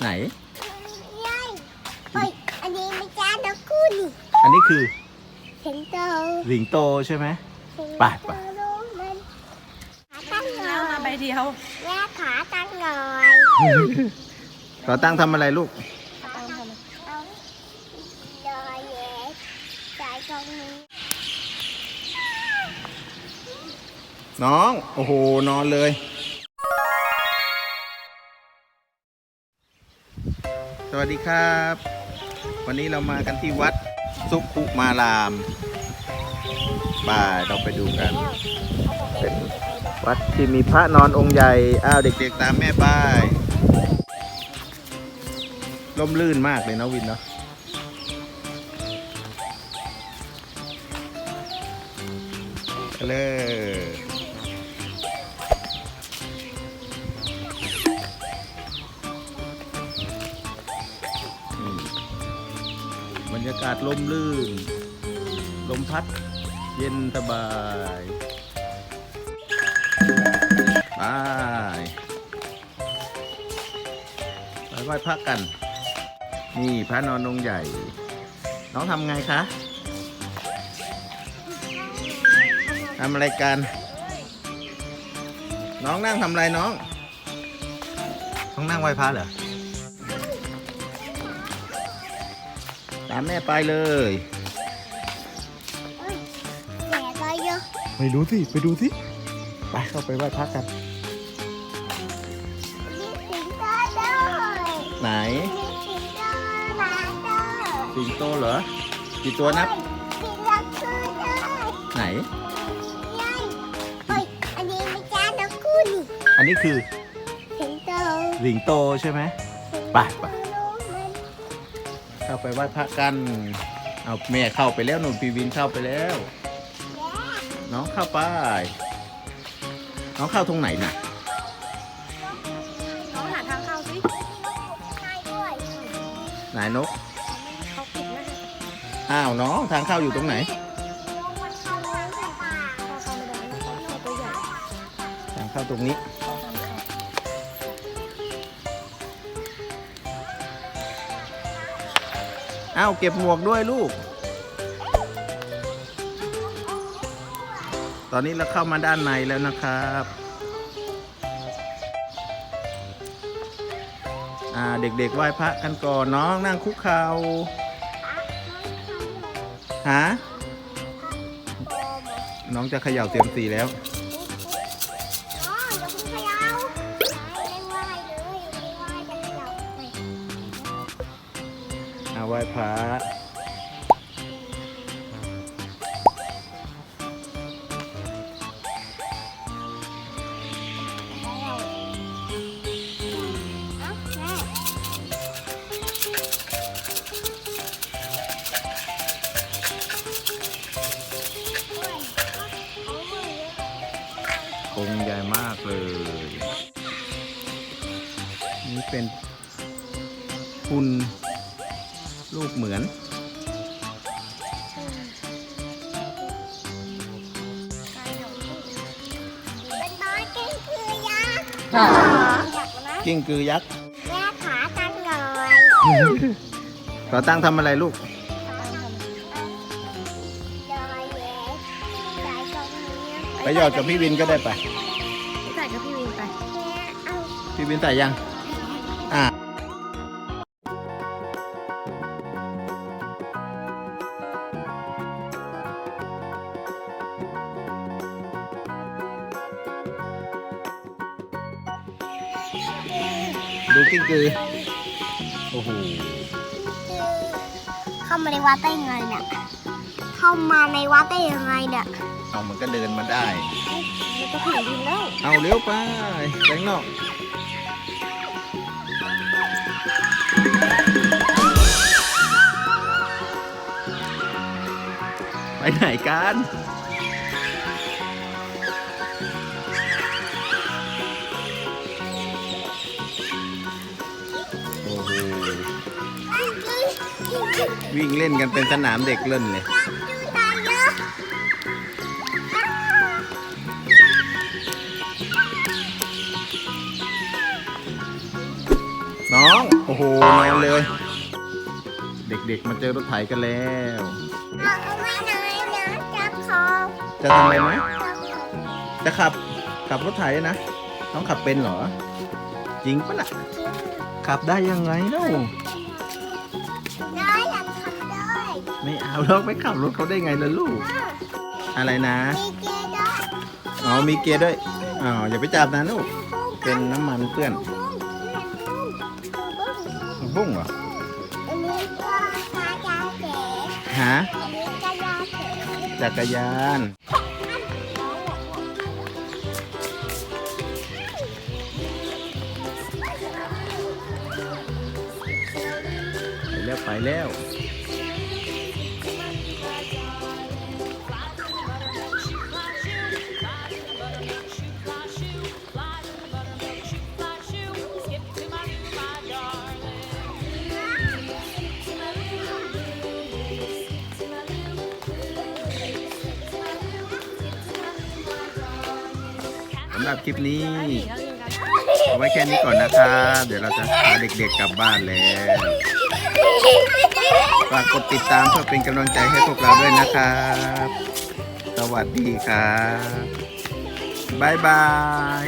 ไหนยัยเฮ้ยอันนี้ไม่จ้านกคู่นี่อันนี้คือเห็นโตสิงโตใช่ไหมเห็นไปไปโตรู้มันขาตั้งหน่แล้วอมายใบเดียว แม่ขาตั้งหน่อยต่อตั้งทำอะไรลูกเอาเอาลอยเย็ดใจตรงนี้น้อง โอ้โห นอนเลย สวัสดีครับ วันนี้เรามากันที่วัดสุขุมารามบ่าเราไปดูกัน เป็นวัดที่มีพระนอนองค์ใหญ่ อ้าวเด็กๆตามแม่ไปร่มรื่นมากเลยนาะวินเนาะเลย บรรยากาศลมลื่น ลมพัด เย็นสบายไปไปไหว้พระกัน นี่พระนอนองค์ใหญ่ น้องทำไงคะทำอะไรกัน น้องนั่งทำอะไรน้องต้องนั่งไหว้พระเหรอ ตามแม่ไปเลยแก่ก็เยอะไปดูสิ ไปดูสิ ไปเข้าไปไหว้พระกัน มีสิงโตด้วยไหน มีสิงโตหมาด้วยสิงโตเหรอ กี่ตัวนับสิงโตคือด้วยไหนยัยเฮ้ยอันนี้ไม่จ้านกคู่นี่อันนี้คือสิงโต สิงโตใช่ไหม ไปไปรู้มัน เข้าไปไหว้พระกัน เอาแม่เข้าไปแล้วหนุ่มพีวินเข้าไปแล้ว น้องเข้าไป น้องเข้าตรงไหนน่ะ น้องหาทางเข้าสิง่ายด้วยไหนนก เขาปิดนะอ้าวน้องทางเข้าอยู่ตรงไหนนกมันเข้ามาในป่าเข้าเข้าไม่ได้เขาเข้าตัวใหญ่ทางเข้าตรงนี้ เอ้าวเก็บหมวกด้วยลูก ตอนนี้เราเข้ามาด้านในแล้วนะครับอ่าเด็กๆไหว้พระกันก่อนน้องนั่งคุกเข่าฮะน้องจะเขย่าเตรียมสีแล้ว อาไหว้พระองค์ใหญ่มากเลย นี่เป็นหุ่น รูปเหมือน เป็นน้อยกิ้งคือยักษ์ค่ะ อยากนะกิ้งกือยักษ์แม่ขาตั้งหน่อยต่อตั้งทำอะไรลูกลอยเย็ดใจตรงนี้ไปหยอดกับพี่วินก็ได้ไปใส่กับพี่วินไป แม่เอาพี่วินใส่ยัง ดูกิ้งกือ โอ้โห เข้ามาในวัดได้ยังไงเนี่ย เข้ามาในวัดได้ยังไงเนี่ย เอามันก็เดินมาได้แล้วก็ถึงดินแล้ว เอาเลี้ยวไปแสงนอกไปไหนกัน วิ่งเล่นกันเป็นสนามเด็กเล่นเลย น้อง โอ้โหนอนเลย เด็กๆ มาเจอรถไถกันแล้วเอาเอาไว้ไหนนะจับคอจะทำอะไรไหมจะขับ ขับรถไถนะ น้องขับเป็นเหรอ จริงปะน่ะ ขับได้ยังไงเล่าไไม่เอาเราไปขับรถเขาได้ไงล่ะลูก อะไรนะมีเกยร์ด้วยอ๋อมีเกียร์ด้วย อ๋ออย่าไปจับนะลูก เป็นน้ำมันเปื้อนบุ้งเหรออันนี้ก็กายาเก๋ฮะอันนี้กายาเก๋จักรยานไปแล้วไปแล้วำหรับคลิปนี้ เอาไว้แค่นี้ก่อนนะครับเดี๋ยวเราจะพาเด็กๆกลับบ้านแล้วฝากกดติดตามเพื่อเป็นกำลังใจให้พวกเราด้วยนะครับ สวัสดีครับบ๊ายบาย